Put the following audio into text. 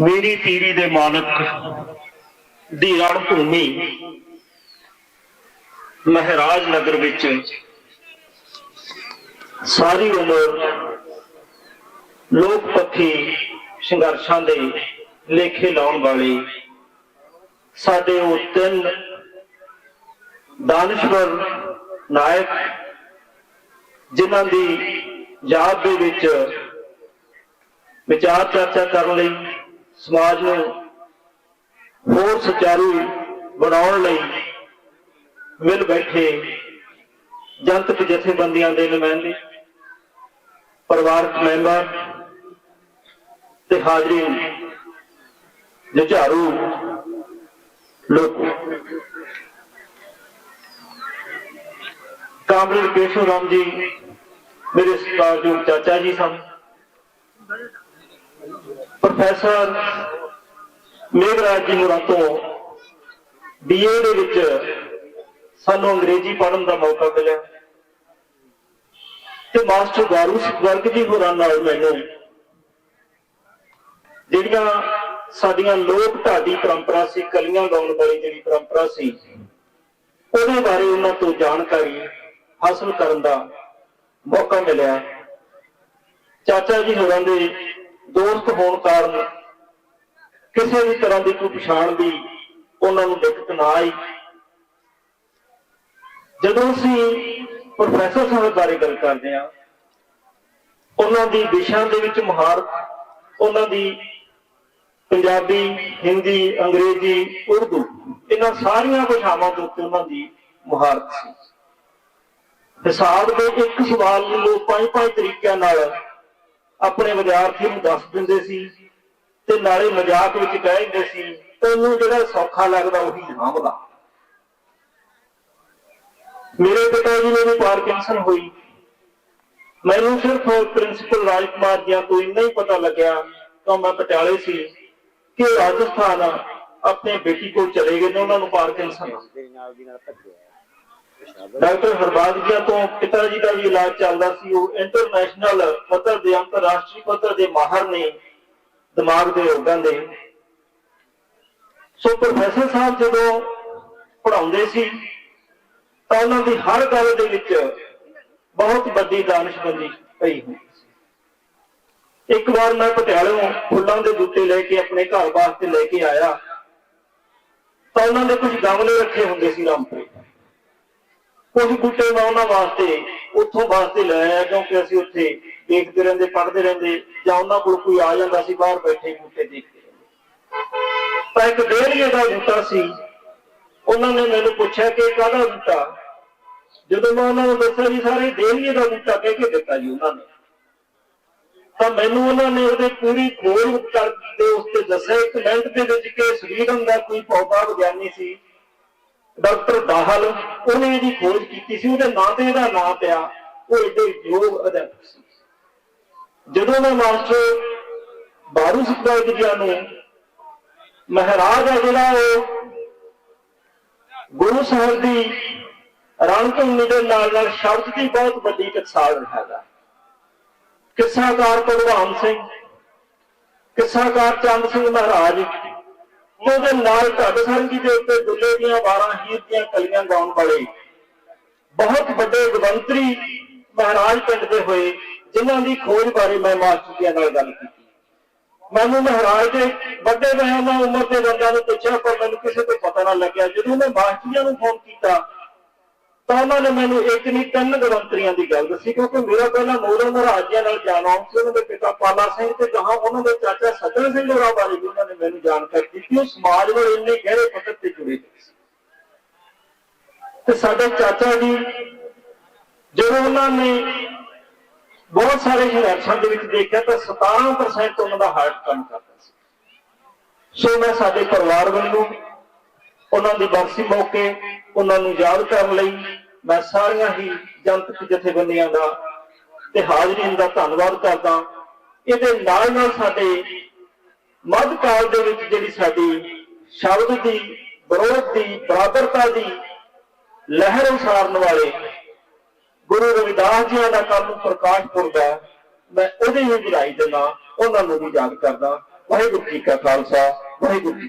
ਮੇਰੀ ਪੀਰੀ ਦੇ ਮਾਲਕ ਦੀ ਰਣ ਭੂਮੀ ਮਹਾਰਾਜ ਨਗਰ ਵਿੱਚ ਸਾਰੀ ਉਮਰ ਲੋਕ ਪੱਖੀ ਸੰਘਰਸ਼ਾਂ ਦੇ ਲੇਖੇ ਲਾਉਣ ਵਾਲੇ ਸਾਡੇ ਉਹ ਤਿੰਨ ਦਾਨਸ਼ਵਰ ਨਾਇਕ, ਜਿਨ੍ਹਾਂ ਦੀ ਯਾਦ ਦੇ ਵਿੱਚ ਵਿਚਾਰ ਚਰਚਾ ਕਰਨ ਲਈ ਸਮਾਜ ਨੂੰ ਹੋਰ ਸੁਚਾਰੂ ਬਣਾਉਣ ਲਈ ਮਿਲ ਬੈਠੇ ਜਨਤਕ ਜਥੇਬੰਦੀਆਂ ਦੇ ਨੁਮਾਇੰਦੇ, ਪਰਿਵਾਰਕ ਮੈਂਬਰ ਤੇ ਹਾਜ਼ਰੀਨ ਜੁਝਾਰੂ ਲੋਕ। ਕਾਮਰੇਡ ਕੇਸ਼ਵ ਰਾਮ ਜੀ, ਮੇਰੇ ਸਤਿਕਾਰਯੋਗ ਚਾਚਾ ਜੀ ਸਨ। ਪ੍ਰੋਫੈਸਰ ਮੇਘਰਾਜ ਜੀ ਹੋਰਾਂ ਤੋਂ ਬੀਏ ਦੇ ਵਿੱਚ ਸਾਨੂੰ ਅੰਗਰੇਜ਼ੀ ਪੜ੍ਹਨ ਦਾ ਮੌਕਾ ਮਿਲਿਆ ਤੇ ਮਾਸਟਰ ਗਾਰੂ ਵਰਗ ਜੀ ਹੋਰਾਂ ਨਾਲ ਮੈਨੂੰ ਜਿਹੜੀਆਂ ਸਾਡੀਆਂ ਲੋਕ ਢਾਡੀ ਪਰੰਪਰਾ ਸੀ, ਕਲੀਆਂ ਗਾਉਣ ਵਾਲੀ ਜਿਹੜੀ ਪਰੰਪਰਾ ਸੀ, ਉਹਦੇ ਬਾਰੇ ਉਹਨਾਂ ਤੋਂ ਜਾਣਕਾਰੀ ਹਾਸਲ ਕਰਨ ਦਾ ਮੌਕਾ ਮਿਲਿਆ। ਚਾਚਾ ਜੀ ਹੋਰਾਂ ਦੇ ਦੋਸਤ ਹੋਣ ਕਾਰਨ ਕਿਸੇ ਵੀ ਤਰ੍ਹਾਂ ਦੀ ਕੋਈ ਪਛਾਣ ਦੀ ਉਹਨਾਂ ਨੂੰ ਦਿੱਕਤ ਨਾ ਆਈ। ਜਦੋਂ ਅਸੀਂ ਪ੍ਰੋਫੈਸਰ ਸਾਹਿਬ ਬਾਰੇ ਗੱਲ ਕਰਦੇ ਹਾਂ, ਉਹਨਾਂ ਦੀ ਵਿਸ਼ਾ ਦੇ ਵਿੱਚ ਮਹਾਰਤ ਉਹਨਾਂ ਦੀ ਪੰਜਾਬੀ, ਹਿੰਦੀ, ਅੰਗਰੇਜ਼ੀ, ਉਰਦੂ, ਇਹਨਾਂ ਸਾਰੀਆਂ ਭਾਸ਼ਾਵਾਂ ਦੇ ਉੱਤੇ ਉਹਨਾਂ ਦੀ ਮਹਾਰਤ ਸੀ। ਹਿਸਾਬ ਦੇ ਇੱਕ ਸਵਾਲ ਨੂੰ ਉਹ ਪੰਜ ਪੰਜ ਤਰੀਕਿਆਂ ਨਾਲ ਆਪਣੇ ਵਿਦਿਆਰਥੀ ਨੂੰ ਦੱਸ ਦਿੰਦੇ ਸੀ ਤੇ ਨਾਲੇ ਮਜ਼ਾਕ ਵਿੱਚ ਕਹਿ ਸੀ, ਤੈਨੂੰ ਜਿਹੜਾ ਸੌਖਾ ਲੱਗਦਾ ਉਹੀ ਹਮਲਾ ਮੇਰੇ ਪਿਤਾ ਜੀ ਨੂੰ ਵੀ ਪਾਰਕਿੰਸਨ ਹੋਈ। ਮੈਨੂੰ ਸਿਰਫ ਪ੍ਰਿੰਸੀਪਲ ਰਾਜਕੁਮਾਰ ਜੀਆਂ ਤੋਂ ਇੰਨਾ ਹੀ ਪਤਾ ਲੱਗਿਆ ਤਾਂ ਮੈਂ ਪਟਿਆਲੇ ਸੀ ਕਿ ਰਾਜਸਥਾਨ ਆਪਣੇ ਬੇਟੀ ਕੋਲ ਚਲੇ ਗਏ ਨੇ ਉਹਨਾਂ ਨੂੰ ਪਾਰਕਿੰਸਨ ਡਾਕਟਰ ਹਰਬਾਜ ਜੀ ਤੋਂ ਪਿਤਾ ਜੀ ਦਾ ਵੀ ਇਲਾਜ ਚੱਲਦਾ ਸੀ। ਉਹ ਇੰਟਰਨੈਸ਼ਨਲ ਪੱਧਰ ਦੇ, ਅੰਤਰਰਾਸ਼ਟਰੀ ਪੱਧਰ ਦੇ ਮਾਹਰ ਨੇ ਦਿਮਾਗ ਦੇ ਰੋਗਾਂ ਦੇ। ਸੋ ਪ੍ਰੋਫੈਸਰ ਸਾਹਿਬ ਜਦੋਂ ਪੜਾਉਂਦੇ ਸੀ, ਤਾਂ ਉਹਨਾਂ ਦੀ ਹਰ ਗੱਲ ਦੇ ਵਿੱਚ ਬਹੁਤ ਵੱਡੀ ਦਾਨਸ਼ਮੰਦੀ ਪਈ ਹੁੰਦੀ ਸੀ। ਇੱਕ ਵਾਰ ਮੈਂ ਪਟਿਆਲੇੋਂ ਫੁੱਲਾਂ ਦੇ ਬੂਟੇ ਲੈ ਕੇ ਆਪਣੇ ਘਰ ਵਾਸਤੇ ਲੈ ਕੇ ਆਇਆ, ਤਾਂ ਉਹਨਾਂ ਦੇ ਕੁਝ ਗਮਲੇ ਰੱਖੇ ਹੁੰਦੇ ਸੀ ਰਾਮਪੁਰੇ। ਕੁਝ ਬੂਟੇ ਮੈਂ ਉਹਨਾਂ ਵਾਸਤੇ, ਉੱਥੋਂ ਵਾਸਤੇ ਲੈ ਆਇਆ, ਕਿਉਂਕਿ ਅਸੀਂ ਉੱਥੇ ਦੇਖਦੇ ਰਹਿੰਦੇ, ਪੜ੍ਹਦੇ ਰਹਿੰਦੇ, ਜਾਂ ਉਹਨਾਂ ਕੋਲ ਕੋਈ ਆ ਜਾਂਦਾ ਸੀ ਬਾਹਰ ਬੈਠੇ ਬੂਟੇ ਦੇਖਦੇ ਤਾਂ ਇੱਕ ਦੇਰੀਏ ਦਾ ਬੂਟਾ ਸੀ, ਉਹਨਾਂ ਨੇ ਮੈਨੂੰ ਪੁੱਛਿਆ ਕਿ ਕਾਹਦਾ ਬੂਟਾ ਜਦੋਂ ਮੈਂ ਉਹਨਾਂ ਨੂੰ ਦੱਸਿਆ ਜੀ, ਸਾਰੇ ਦੇਰੀਏ ਦਾ ਬੂਟਾ ਕਹਿ ਕੇ ਦਿੱਤਾ ਜੀ ਉਹਨਾਂ ਨੇ। ਤਾਂ ਮੈਨੂੰ ਉਹਨਾਂ ਨੇ ਉਹਦੇ ਪੂਰੀ ਖੋਜ ਕਰਕੇ ਉਸ ਤੇ ਦੱਸਿਆ, ਇੱਕ ਮਿੰਟ ਦੇ ਵਿੱਚ ਕਿ ਸਵੀਡਨ ਦਾ ਕੋਈ ਪੌਦਾ ਵਿਗਿਆਨੀ ਸੀ ਡਾਕਟਰ ਦਾਹਲ, ਉਹਨੇ ਇਹਦੀ ਖੋਜ ਕੀਤੀ ਸੀ, ਉਹਦੇ ਨਾਂ ਤੇ ਇਹਦਾ ਨਾਂ ਪਿਆ, ਉਹ ਇਹਦੇ ਯੋਗ ਅਧਿਆਪਕ ਸੀ। ਜਦੋਂ ਮੈਂ ਮਾਸਟਰ ਬਾਰੂ ਸੁਖਦਾਈ ਜੀ ਨੂੰ, ਮਹਾਰਾਜ ਆ ਜਿਹੜਾ ਉਹ ਗੁਰੂ ਸਾਹਿਬ ਦੀ ਰਣਭੂਮੀ ਦੇ ਨਾਲ ਨਾਲ ਸ਼ਬਦ ਦੀ ਬਹੁਤ ਵੱਡੀ ਟਕਸਾਲ ਹੈਗਾ ਕਿੱਸਾਕਾਰ ਭਗਵਾਨ ਸਿੰਘ, ਕਿੱਸਾਕਾਰ ਚੰਦ ਸਿੰਘ ਮਹਾਰਾਜ ਉਹਦੇ ਨਾਲ ਢੱਡ ਸਰਗੀ ਦੇ ਉੱਤੇ ਦੁੱਲੇ ਦੀਆਂ 12 ਹੀਰ ਦੀਆਂ ਕਲੀਆਂ ਗਾਉਣ ਵਾਲੇ ਬਹੁਤ ਵੱਡੇ ਗਵੰਤਰੀ ਮਹਾਰਾਜ ਪਿੰਡ ਦੇ ਹੋਏ, ਜਿਨ੍ਹਾਂ ਦੀ ਖੋਜ ਬਾਰੇ ਮੈਂ ਮਾਸਟਰ ਜੀ ਨਾਲ ਗੱਲ ਕੀਤੀ। ਮੈਨੂੰ ਮਹਾਰਾਜ ਦੇ ਵੱਡੇ ਮਹਿਮਾ ਉਮਰ ਦੇ ਬੰਦਿਆਂ ਨੂੰ ਪੁੱਛਿਆ, ਪਰ ਮੈਨੂੰ ਕਿਸੇ ਤੋਂ ਪਤਾ ਨਾ ਲੱਗਿਆ। ਜਦੋਂ ਮੈਂ ਮਾਸਟਰ ਜੀ ਨੂੰ ਫੋਨ ਕੀਤਾ ਤਾਂ ਉਹਨਾਂ ਨੇ ਮੈਨੂੰ ਇੱਕ ਨਹੀਂ, ਤਿੰਨ ਗਵੰਤਰੀਆਂ ਦੀ ਗੱਲ ਦੱਸੀ, ਕਿਉਂਕਿ ਮੇਰਾ ਪਹਿਲਾਂ ਮੋਰਨ ਮਹਾਰਾਜਿਆਂ ਨਾਲ ਜਾਣਾ ਸੀ ਉਹਨਾਂ ਦੇ ਪਿਤਾ ਪਾਲਾ ਸਿੰਘ ਤੇ ਜਹਾਂ ਉਹਨਾਂ ਦੇ ਚਾਚਾ ਸੱਜਣ ਸਿੰਘ ਹੋਰਾਂ ਬਾਰੇ ਵੀ ਉਹਨਾਂ ਨੇ ਮੈਨੂੰ ਜਾਣਕਾਰੀ ਦਿੱਤੀ। ਉਹ ਸਮਾਜ ਨਾਲ ਇੰਨੇ ਗਹਿਰੇ ਪੱਧਰ ਤੇ ਜੁੜੇ ਹੋਏ ਸੀ। ਤੇ ਸਾਡੇ ਚਾਚਾ ਜੀ, ਜਦੋਂ ਉਹਨਾਂ ਨੇ ਬਹੁਤ ਸਾਰੇ ਸੰਘਰਸ਼ਾਂ ਦੇ ਵਿੱਚ ਦੇਖਿਆ, ਤਾਂ 17% ਉਹਨਾਂ ਦਾ ਹਾਰਟ ਕੰਮ ਕਰਦਾ ਸੀ। ਸੋ ਮੈਂ ਸਾਡੇ ਪਰਿਵਾਰ ਵੱਲੋਂ ਉਹਨਾਂ ਦੀ ਬਰਸੀ ਮੌਕੇ, ਉਹਨਾਂ ਨੂੰ ਯਾਦ ਕਰਨ ਲਈ ਮੈਂ ਸਾਰੀਆਂ ਹੀ ਜਨਤਕ ਜਥੇਬੰਦੀਆਂ ਦਾ ਤੇ ਹਾਜ਼ਰੀਨ ਦਾ ਧੰਨਵਾਦ ਕਰਦਾ। ਇਹਦੇ ਨਾਲ ਨਾਲ ਸਾਡੇ ਮੱਧ ਕਾਲ ਦੇ ਵਿੱਚ ਜਿਹੜੀ ਸਾਡੀ ਸ਼ਬਦ ਦੀ, ਵਿਰੋਧ ਦੀ, ਬਰਾਬਰਤਾ ਦੀ ਲਹਿਰ ਉਸਾਰਨ ਵਾਲੇ ਗੁਰੂ ਰਵਿਦਾਸ ਜੀ ਦਾ ਕੰਮ ਨੂੰ ਪ੍ਰਕਾਸ਼ ਪੁਰਬ ਹੈ, ਮੈਂ ਉਹਦੇ ਹੀ ਵਧਾਈ ਦਿੰਦਾ, ਉਹਨਾਂ ਨੂੰ ਵੀ ਯਾਦ ਕਰਦਾ। ਵਾਹਿਗੁਰੂ ਜੀ ਕਾ ਖਾਲਸਾ, ਵਾਹਿਗੁਰੂ ਜੀ